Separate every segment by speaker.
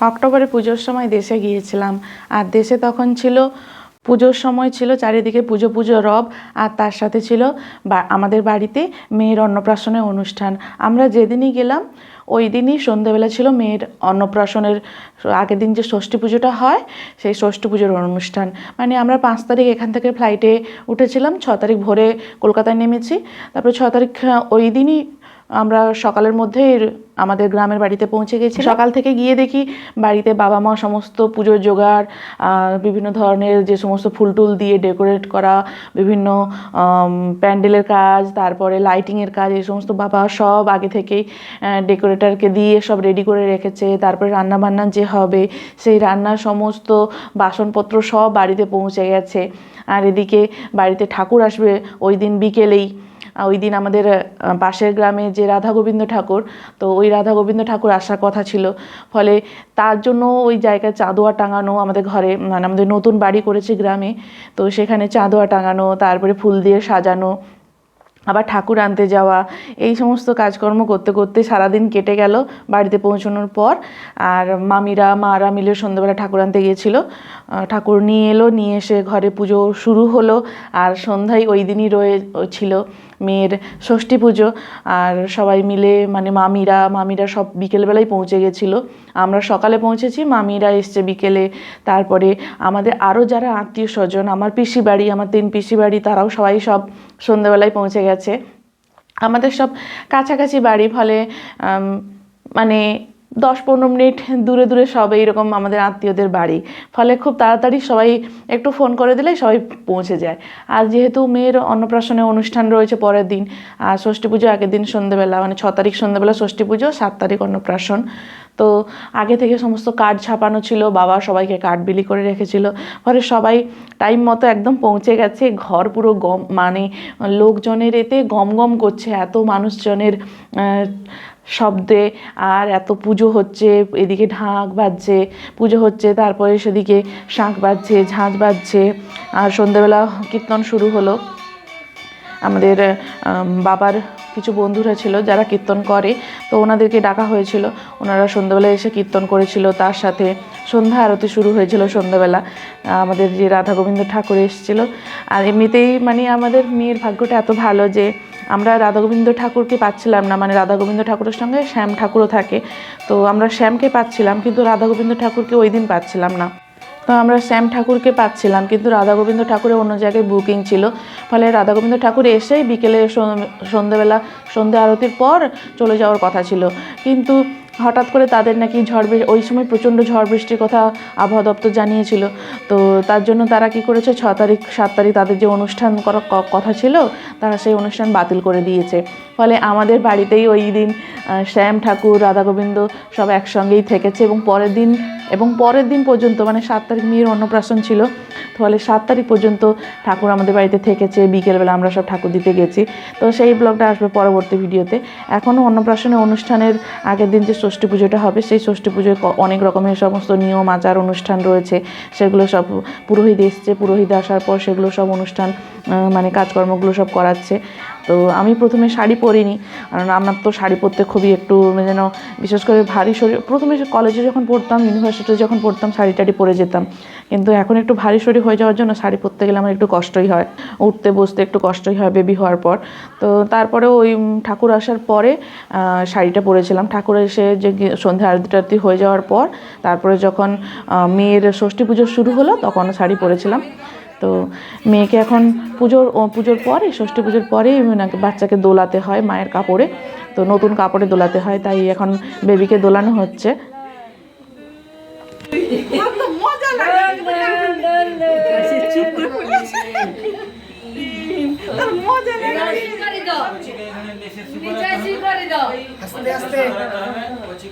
Speaker 1: অক্টোবরে পুজোর সময় দেশে গিয়েছিলাম। আর দেশে তখন ছিল, পুজোর সময় ছিল চারিদিকে পুজো পুজো রব, আর তার সাথে ছিল বা, আমাদের বাড়িতে মেয়ের অন্নপ্রাশনের অনুষ্ঠান। আমরা যেদিনই গেলাম, ওই দিনই সন্ধেবেলা ছিল মেয়ের অন্নপ্রাশনের, আগের দিন যে ষষ্ঠী পুজোটা হয়, সেই ষষ্ঠী পুজোর অনুষ্ঠান। মানে আমরা পাঁচ তারিখ এখান থেকে ফ্লাইটে উঠেছিলাম, ছ তারিখ ভোরে কলকাতায় নেমেছি। তারপরে ছ তারিখ ওই দিনই আমরা সকালের মধ্যেই আমাদের গ্রামের বাড়িতে পৌঁছে গেছি সকাল থেকে গিয়ে দেখি বাড়িতে বাবা মা সমস্ত পুজোর জোগাড় বিভিন্ন ধরনের যে সমস্ত ফুল টুল দিয়ে ডেকোরেট করা বিভিন্ন প্যান্ডেলের কাজ তারপরে লাইটিংয়ের কাজ এই সমস্ত বাবা সব আগে থেকেই ডেকোরেটরকে দিয়ে সব রেডি করে রেখেছে। তারপরে রান্না বান্না যে হবে সেই রান্নার সমস্ত বাসনপত্র সব বাড়িতে পৌঁছে গেছে। আর এদিকে বাড়িতে ঠাকুর আসবে ওই দিন বিকেলেই। ওই দিন আমাদের পাশের গ্রামে যে রাধা গোবিন্দ ঠাকুর, তো ওই রাধা গোবিন্দ ঠাকুর আসার কথা ছিল। ফলে তার জন্য ওই জায়গায় চাঁদোয়া টাঙানো আমাদের ঘরে মানে আমাদের নতুন বাড়ি করেছে গ্রামে। তো সেখানে চাঁদোয়া টাঙানো, তারপরে ফুল দিয়ে সাজানো, আবার ঠাকুর আনতে যাওয়া, এই সমস্ত কাজকর্ম করতে করতে সারাদিন কেটে গেল বাড়িতে পৌঁছানোর পর। আর মামিরা, মারা মিলে সন্ধ্যেবেলা ঠাকুর আনতে গিয়েছিল। ঠাকুর নিয়ে এলো, নিয়ে এসে ঘরে পুজো শুরু হলো। আর সন্ধ্যায় ওই দিনই রয়ে ছিল মেয়ের ষষ্ঠী পুজো। আর সবাই মিলে মানে মামিরা মামিরা সব বিকেলবেলায় পৌঁছে গেছিল। আমরা সকালে পৌঁছেছি, মামিরা এসছে বিকেলে। তারপরে আমাদের আরও যারা আত্মীয় স্বজন, আমার পিসি বাড়ি আমার তিন পিসি বাড়ি তারাও সবাই সব সন্ধ্যেবেলায় পৌঁছে গেছে। আমাদের সব কাছাকাছি বাড়ি, ফলে মানে দশ পনেরো মিনিট দূরে দূরে সব এইরকম আমাদের আত্মীয়দের বাড়ি। ফলে খুব তাড়াতাড়ি সবাই একটু ফোন করে দিলে সবাই পৌঁছে যায়। আর যেহেতু মেয়ের অন্নপ্রাশনে অনুষ্ঠান রয়েছে পরের দিন, আর ষষ্ঠী পুজো আগের দিন সন্ধ্যেবেলা মানে ছ তারিখ সন্ধ্যেবেলা ষষ্ঠী পুজো, সাত তারিখ অন্নপ্রাশন। তো আগে থেকে সমস্ত কার্ড ছাপানো ছিল, বাবা সবাইকে কার্ড বিলি করে রেখেছিল। ফলে সবাই টাইম মতো একদম পৌঁছে গেছে। ঘর পুরো গম মানে লোকজনের এতে গম গম করছে, এত মানুষজনের শব্দে, আর এত পুজো হচ্ছে, এদিকে ঢাক বাজছে, পুজো হচ্ছে, তারপরে সেদিকে শাঁখ বাজছে ঝাঁঝ বাজছে, আর সন্ধ্যেবেলা কীর্তন শুরু হলো। আমাদের বাবার কিছু বন্ধুরা ছিল যারা কীর্তন করে, তো ওনাদেরকে ডাকা হয়েছিল। ওনারা সন্ধ্যাবেলা এসে কীর্তন করেছিল, তার সাথে সন্ধ্যা আরতি শুরু হয়েছিল সন্ধ্যাবেলা। আমাদের যে রাধা গোবিন্দ ঠাকুর এসেছিল, আর এমনিতেই মানে আমাদের মেয়ের ভাগ্যটা এত ভালো যে আমরা রাধা গোবিন্দ ঠাকুরকে পাচ্ছিলাম না মানে রাধা গোবিন্দ ঠাকুরের সঙ্গে শ্যাম ঠাকুরও থাকে। তো আমরা শ্যামকে পাচ্ছিলাম, কিন্তু রাধা গোবিন্দ ঠাকুরকে ওই দিন পাচ্ছিলাম না। তো আমরা শ্যাম ঠাকুরকে পাচ্ছিলাম, কিন্তু রাধা গোবিন্দ ঠাকুরের অন্য জায়গায় বুকিং ছিল। ফলে রাধা গোবিন্দ ঠাকুর এসেই বিকেলে সন- সন্ধ্যেবেলা সন্ধ্যা আরতির পর চলে যাওয়ার কথা ছিল। কিন্তু হঠাৎ করে তাদের নাকি ঝড় বৃষ্টি ওই সময় প্রচণ্ড ঝড় বৃষ্টির কথা আবহাওয়া দপ্তর জানিয়েছিল। তো তার জন্য তারা কি করেছে? ছ তারিখ, সাত তারিখ তাদের যে অনুষ্ঠান করার কথা ছিল, তারা সেই অনুষ্ঠান বাতিল করে দিয়েছে। ফলে আমাদের বাড়িতেই ওই দিন শ্যাম ঠাকুর, রাধা গোবিন্দ সব একসঙ্গেই থেকেছে এবং পরের দিন এবং পরের দিন পর্যন্ত মানে সাত তারিখ মেয়ের অন্নপ্রাশন ছিল ফলে সাত তারিখ পর্যন্ত ঠাকুর আমাদের বাড়িতে থেকেছে, বিকেলবেলা আমরা সব ঠাকুর দিতে গেছি। তো সেই ব্লগটা আসবে পরবর্তী ভিডিওতে। এখনও অন্নপ্রাশনের অনুষ্ঠানের আগের দিন যে ষষ্ঠী পুজোটা হবে, সেই ষষ্ঠী পুজোয় অনেক রকমের সমস্ত নিয়ম, আচার, অনুষ্ঠান রয়েছে। সেগুলো সব পুরোহিত এসছে, পুরোহিত আসার পর সেগুলো সব অনুষ্ঠান মানে কাজকর্মগুলো সব করাচ্ছে। তো আমি প্রথমে শাড়ি পরিনি, কারণ আমার তো শাড়ি পরতে খুবই একটু যেন বিশেষ করে ভারী শরীর, প্রথমে কলেজে যখন পড়তাম ইউনিভার্সিটিতে যখন পড়তাম, শাড়ি টাড়ি পরে যেতাম। কিন্তু এখন একটু ভারী শরীর হয়ে যাওয়ার জন্য শাড়ি পরতে গেলে আমার একটু কষ্টই হয়। উঠতে, বসতে একটু কষ্টই হয় বেবি হওয়ার পর। তো তারপরে ওই ঠাকুর আসার পরে শাড়িটা পরেছিলাম। ঠাকুর এসে যে সন্ধ্যা আরতি টারতি হয়ে যাওয়ার পর, তারপরে যখন মেয়ের ষষ্ঠী পুজো শুরু হলো, তখন শাড়ি পরেছিলাম। তো মেয়েকে এখন পুজোর ও পুজোর পরে ষষ্ঠী পুজোর পরেই নাকি বাচ্চাকে দোলাতে হয় মায়ের কাপড়ে। তো নতুন কাপড়ে দোলাতে হয় তাই এখন বেবিকে দোলানো হচ্ছে।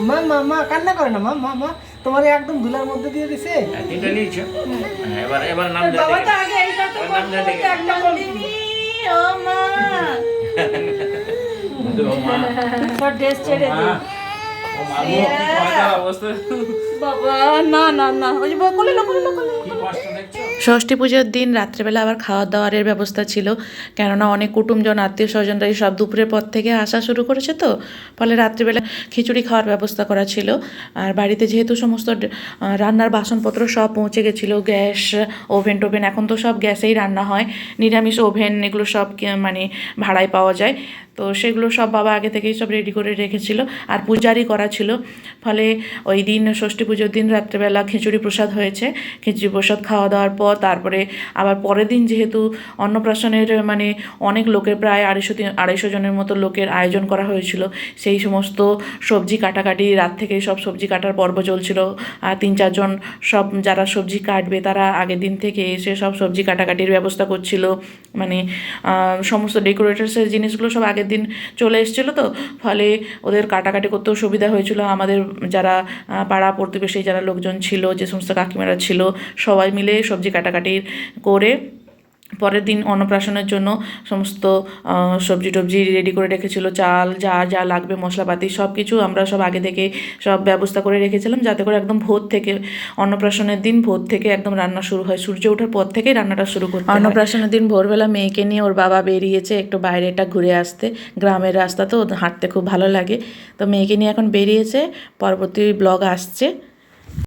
Speaker 2: মা মা মা কান্না করে না মা মা মা তোমার একদম ধুলার মধ্যে দিয়ে দিছে।
Speaker 3: হ্যাঁ, তিনটে নিয়েছো। হ্যাঁ, এবার এবার নাম দেওয়া
Speaker 4: বাবা তো আগে এইটা তো
Speaker 3: নাম
Speaker 4: ও মা তোর ড্রেস ছেড়ে দে। বাবা না না না ওই যে কোলে লো
Speaker 1: ষষ্ঠী পুজোর দিন রাত্রেবেলা আবার খাওয়া দাওয়ারের ব্যবস্থা ছিল। কেননা অনেক কুটুমজন, আত্মীয় স্বজনরা এই সব দুপুরের পর থেকে আসা শুরু করেছে তো। ফলে রাত্রিবেলা খিচুড়ি খাওয়ার ব্যবস্থা করা ছিল। আর বাড়িতে যেহেতু সমস্ত রান্নার বাসনপত্র সব পৌঁছে গেছিল, গ্যাস, ওভেন টোভেন, এখন তো সব গ্যাসেই রান্না হয়। নিরামিষ ওভেন এগুলো সব মানে ভাড়ায় পাওয়া যায়। তো সেগুলো সব বাবা আগে থেকেই সব রেডি করে রেখেছিল আর পূজারই করা ছিল। ফলে ওই দিন ষষ্ঠী পুজোর দিন রাত্রেবেলা খিচুড়ি প্রসাদ হয়েছে। খিচুড়ি প্রসাদ, খাওয়া দাওয়ার পর তারপরে আবার পরের দিন যেহেতু অন্নপ্রাশনের মানে অনেক লোকের প্রায় আড়াইশো তিন আড়াইশো জনের মতো লোকের আয়োজন করা হয়েছিল। সেই সমস্ত সবজি কাটাকাটি, রাত থেকে সব সবজি কাটার পর্ব চলছিল। আর তিন চারজন সব যারা সবজি কাটবে, তারা আগের দিন থেকে এসে সব সবজি কাটাকাটির ব্যবস্থা করছিল। মানে সমস্ত ডেকোরেটার্সের জিনিসগুলো সব আগের দিন চলে এসেছিল তো। ফলে ওদের কাটাকাটি করতেও সুবিধা হয়েছিল। আমাদের যারা পাড়া প্রতিবেশী যারা লোকজন ছিল, যে সমস্ত কাকিমারা ছিল, সবাই মিলে সবজি কাটাকাটির করে পরের দিন অন্নপ্রাশনের জন্য সমস্ত সবজি টবজি রেডি করে রেখেছিল, চাল যা যা লাগবে, মশলাপাতি সব কিছু আমরা সব আগে থেকে সব ব্যবস্থা করে রেখেছিলাম যাতে করে একদম ভোর থেকে, অন্নপ্রাশনের দিন ভোর থেকে একদম রান্না শুরু হয়। সূর্য ওঠার পর থেকেই রান্নাটা শুরু করতে অন্নপ্রাশনের দিন ভোরবেলা মেয়েকে নিয়ে ওর বাবা বেরিয়েছে একটু বাইরেটা ঘুরে আসতে। গ্রামের রাস্তা তো হাঁটতে খুব ভালো লাগে। তো মেয়েকে নিয়ে এখন বেরিয়েছে, পরবর্তী ব্লগ আসছে।